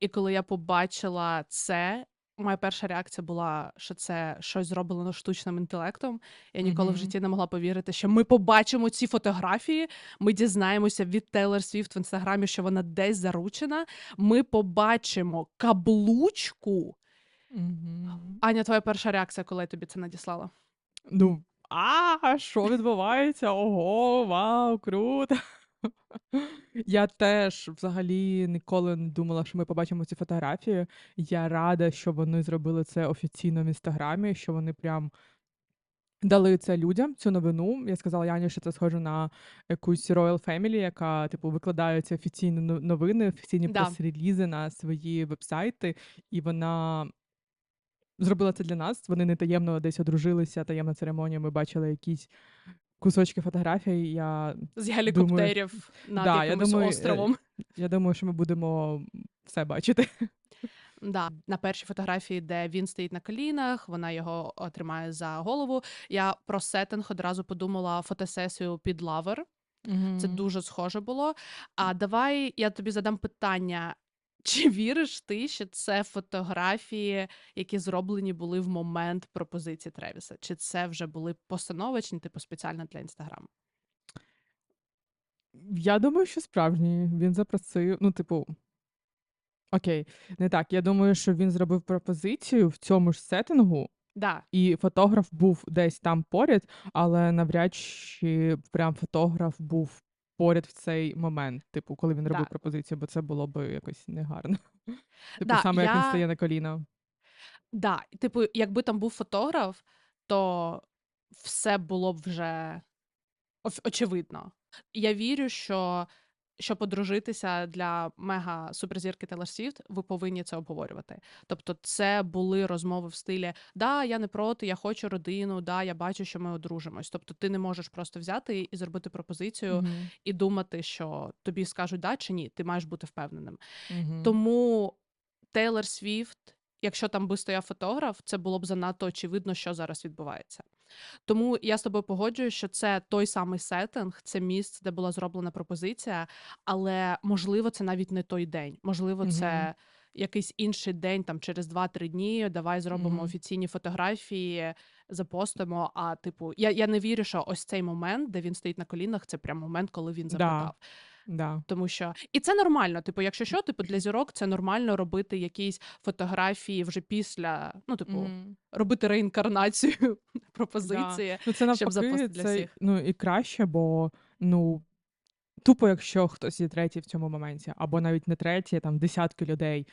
І коли я побачила це, моя перша реакція була, що це щось зроблено штучним інтелектом. Я ніколи в житті не могла повірити, що ми побачимо ці фотографії. Ми дізнаємося від Тейлор Свіфт в інстаграмі, що вона десь заручена. Ми побачимо каблучку. Мгм. Аня, твоя перша реакція, коли я тобі це надіслала? Ну, а, що відбувається? Ого, вау, круто. Я теж взагалі ніколи не думала, що ми побачимо ці фотографії. Я рада, що вони зробили це офіційно в інстаграмі, що вони прям дали це людям, цю новину. Я сказала Яні, що це схоже на якусь Royal Family, яка, типу, викладає ці офіційні но- новини, офіційні Да. прес-релізи на свої вебсайти, і вона зробила це для нас. Вони не таємно десь одружилися, таємна церемонія. Ми бачили якісь кусочки фотографій. Я З гелікоптерів над Да, я думаю, е, островом. Я думаю, що ми будемо все бачити. Да, на першій фотографії, де він стоїть на колінах, вона його тримає за голову. Я про сеттинг одразу подумала фотосесію під лавер. Це дуже схоже було. А давай я тобі задам питання. Чи віриш ти, що це фотографії, які зроблені були в момент пропозиції Тревіса? Чи це вже були постановочні, типу спеціально для інстаграму? Я думаю, що справжній. Він запросив. Ну, типу. Окей, не так. Я думаю, що він зробив пропозицію в цьому ж сеттингу, Да, і фотограф був десь там поряд, але навряд чи прям фотограф був поряд в цей момент, типу, коли він робив Да. пропозицію, бо це було б якось негарно. Типу, Да, саме як він стає на коліна. да. Типу, якби там був фотограф, то все було б вже очевидно. Я вірю, що щоб одружитися для мега суперзірки Taylor Swift, ви повинні це обговорювати. Тобто, це були розмови в стилі Да, я не проти, я хочу родину, да, я бачу, що ми одружимось. Тобто, ти не можеш просто взяти і зробити пропозицію Мгм. і думати, що тобі скажуть да чи ні. Ти маєш бути впевненим. Мгм. Тому Тейлор Свіфт, якщо там би стояв фотограф, це було б занадто очевидно, що зараз відбувається. Тому я з тобою погоджуюсь, що це той самий сеттинг, це місце, де була зроблена пропозиція, але можливо, це навіть не той день. Можливо, це якийсь інший день, там через 2-3 дні. Давай зробимо Мгм. офіційні фотографії, запостимо. А типу, я, я не вірю, що ось цей момент, де він стоїть на колінах, це прям момент, коли він запитав. Да. Тому що і це нормально. Типу, якщо що, типу для зірок це нормально робити якісь фотографії вже після, ну, типу, mm. робити реінкарнацію пропозиції. Ну, це навпаки, запостити для це, всіх. ну, і краще, бо, ну, тупо, якщо хтось є третій в цьому моменті, або навіть не третій, там десятки людей